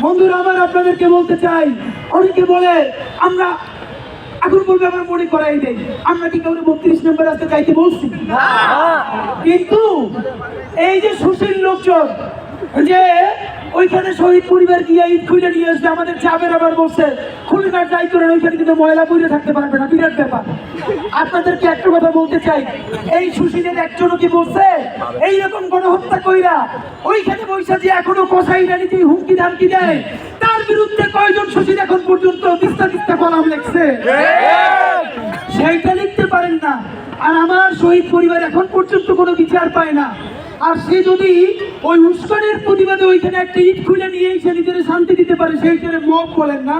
বন্ধুরা আমার আপনাদেরকে বলতে চাই অনেকে বলে আমরা এখন বলবে আমার মনে করাই দেয় আমরা কি কাউকে বত্রিশ নম্বর আসতে চাইতে বলছি? কিন্তু এই যে সুশীল লোকজন যে ওইখানে শহীদ পরিবার গিয়ে ঈদ খুঁজে নিয়ে আসবে আমাদের চাপের আবার বলছে খুলে না যাই করেন ওইখানে কিন্তু ময়লা পড়ে থাকতে পারবে না বিরাট ব্যাপার। আপনাদেরকে একটা কথা বলতে চাই এই সুশীলের একজনও কি বলছে? এইরকম গণহত্যা কইরা ওইখানে বৈশা যে এখনও কষাই রানীতে হুমকি ধামকি দেয়। তার বিরুদ্ধে কয়জন সুশীল এখন পর্যন্ত তিস্তা তিস্তা কলাম লেখছে? সেইটা লিখতে পারেন না। আর আমার শহীদ পরিবার এখন পর্যন্ত কোনো বিচার পায় না। আর সে যদি ওই উস্কানের প্রতিবাদে ওইখানে একটা ইট খুলে নিয়ে সে নিজের শান্তি দিতে পারে সেইখানে মগ বলেন না।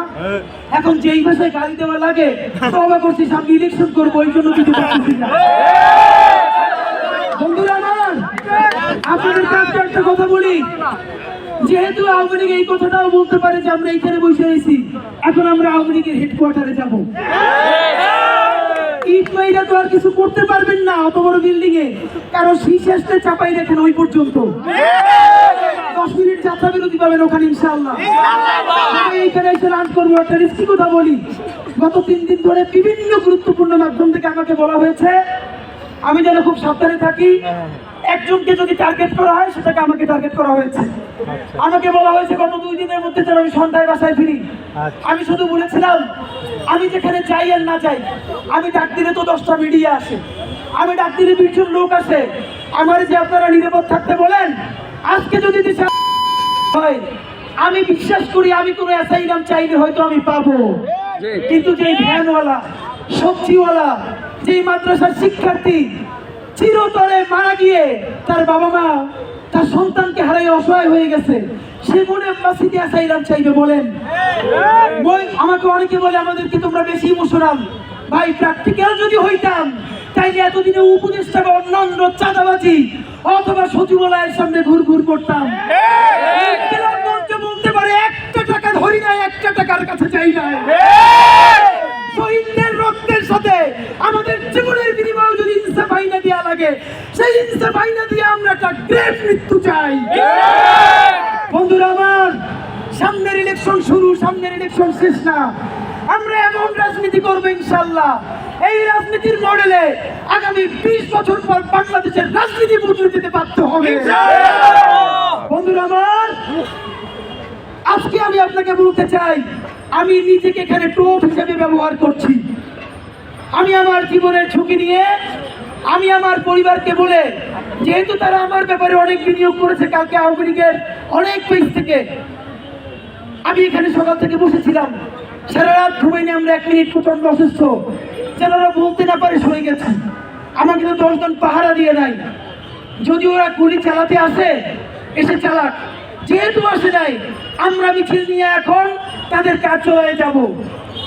এখন যেই ভাষায় গালি দেওয়া লাগে তবা করছি সামনে ইলেকশন করব ওই জন্য কিছু না। বন্ধুরা আমার আপনাদের কাছে একটা কথা বলি। যেহেতু আওয়ামী লীগ এই কথাটাও বলতে পারে যে আমরা এইখানে বসে আছি এখন আমরা আওয়ামী লীগের হেডকোয়ার্টারে যাব। ইট মাইরা তো আর কিছু করতে পারবেন না অত বড় বিল্ডিং এ। কারও শীর্ষে চাপাই দেখেন ওই পর্যন্ত। দশ মিনিট যাত্রা বিরতি পাবেন ওখানে, ইনশাআল্লাহ। এইখানে এসে লাঞ্চ করব। একটা রিস্কি কথা বলি। গত তিন দিন ধরে বিভিন্ন গুরুত্বপূর্ণ মাধ্যম থেকে আমাকে বলা হয়েছে, আমি যেন খুব সাবধানে থাকি। একজনকে যদি টার্গেট করা হয় সেটাকে আমাকে টার্গেট করা হয়েছে। আমাকে বলা হয়েছে গত দুই দিনের মধ্যে যেন আমি সন্ধ্যায় বাসায় ফিরি। আমি শুধু বলেছিলাম আমি যেখানে যাই আর না যাই আমি ডাক দিলে তো দশটা মিডিয়া আসে। আমি ডাক দিলে বিশজন লোক আসে। আমার যে আপনারা নিরাপদ থাকতে বলেন আজকে যদি হয় আমি বিশ্বাস করি আমি কোনো অ্যাসাইলাম চাইলে হয়তো আমি পাবো। কিন্তু যেই ভ্যানওয়ালা সবজিওয়ালা যেই মাদ্রাসার শিক্ষার্থী চিরতরে মারা গিয়ে তার বাবা মা তার সন্তানকে হারাই অসহায় হয়ে গেছে। সে মনে মাসিতে অ্যাসাইলাম চাইবে বলেন আমাকে অনেকে বলে আমাদেরকে তোমরা বেশি ইমোশনাল। ভাই প্র্যাকটিক্যাল যদি হইতাম তাইলে এতদিনে উপদেষ্টা বা অন্যান্য চাঁদাবাজি অথবা সচিবালয়ের সামনে ঘুর ঘুর করতাম। বলতে পারে একটা টাকা ধরি নাই একটা টাকার কাছে চাই নাই। লাগে সেই আইনা দিয়ে আমরা একটা গ্রেট মৃত্যু চাই। বন্ধুরা আমার সামনের ইলেকশন শুরু সামনের ইলেকশন শেষ না। আমরা এমন রাজনীতি করব ইনশাল্লাহ। এই রাজনীতির মডেলে আগামী বিশ বছর পর বাংলাদেশের রাজনীতি বদলে যেতে বাধ্য হবে। বন্ধুরা আমার আজকে আমি আপনাকে বলতে চাই আমি নিজেকে এখানে টোপ হিসেবে ব্যবহার করছি। আমি আমার জীবনের ঝুঁকি নিয়ে আমি আমার পরিবারকে বলে, যেহেতু তারা আমার ব্যাপারে অনেক বিনিয়োগ করেছে, কালকে আওয়ামী লীগের অনেক পেজ থেকে, আমি এখানে সকাল থেকে বসেছিলাম। সারা রাত ঘুমাইনি আমরা, এক মিনিট প্রচণ্ড অসুস্থ। যারা বলতে না পারে সরে গেছে। আমাকে তো দশজন পাহারা দিয়ে নাই। যদি ওরা গুলি চালাতে আসে, এসে চালাক। যেহেতু আসে নাই, আমরা মিছিল নিয়ে এখন তাদের কার্যালয়ে যাব।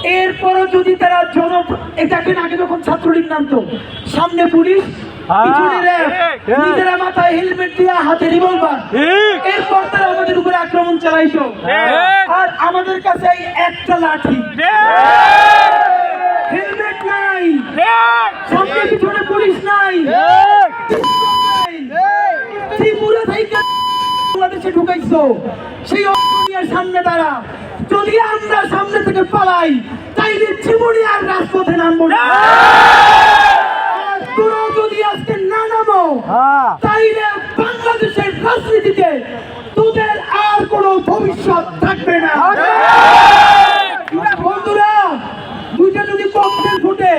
এরপরও যদি তারা জন এটাকে আগে যখন ছাত্রলীগ নামতো। সামনে পুলিশ পিছনে নিজেরা মাথায় হেলমেট দিয়ে হাতে রিভলভার এরপর তারা আমাদের উপরে আক্রমণ চালাইতো। আর আমাদের কাছে এই একটা লাঠি। হেলমেট নাই। সামনে পিছনে পুলিশ নাই। ত্রিপুরা থেকে বাংলাদেশে ঢুকাইছো। সেই সামনে দাঁড়া যদি আমরা থেকে পালাই তাইলে জীবনে আর রাজপথে নামবো না। যদি আজকে না নামো তাইলে বাংলাদেশের রাজনীতিতে তোদের আর কোনো ভবিষ্যৎ থাকবে না। বন্ধুরা দুইটা যদি ককটেল ফুটে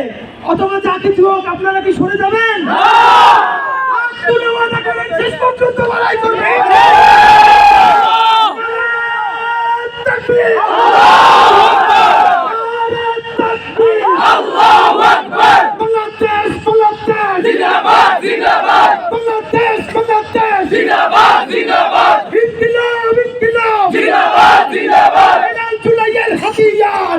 অথবা যা কিছু হোক আপনারা কি সরে যাবেন? আব্দুল শেষ পর্যন্ত লড়াই করবেন তাকবীর! তাকবীর! বাংলাদেশ বাংলাদেশ জিন্দাবাদ। বাংলাদেশ বাংলাদেশ। জিন্দাবাদ জিন্দাবাদ। ইনকিলাব ইনকিলাব। জিন্দাবাদ জিন্দাবাদ। জুলাইয়ের হাতিয়ার।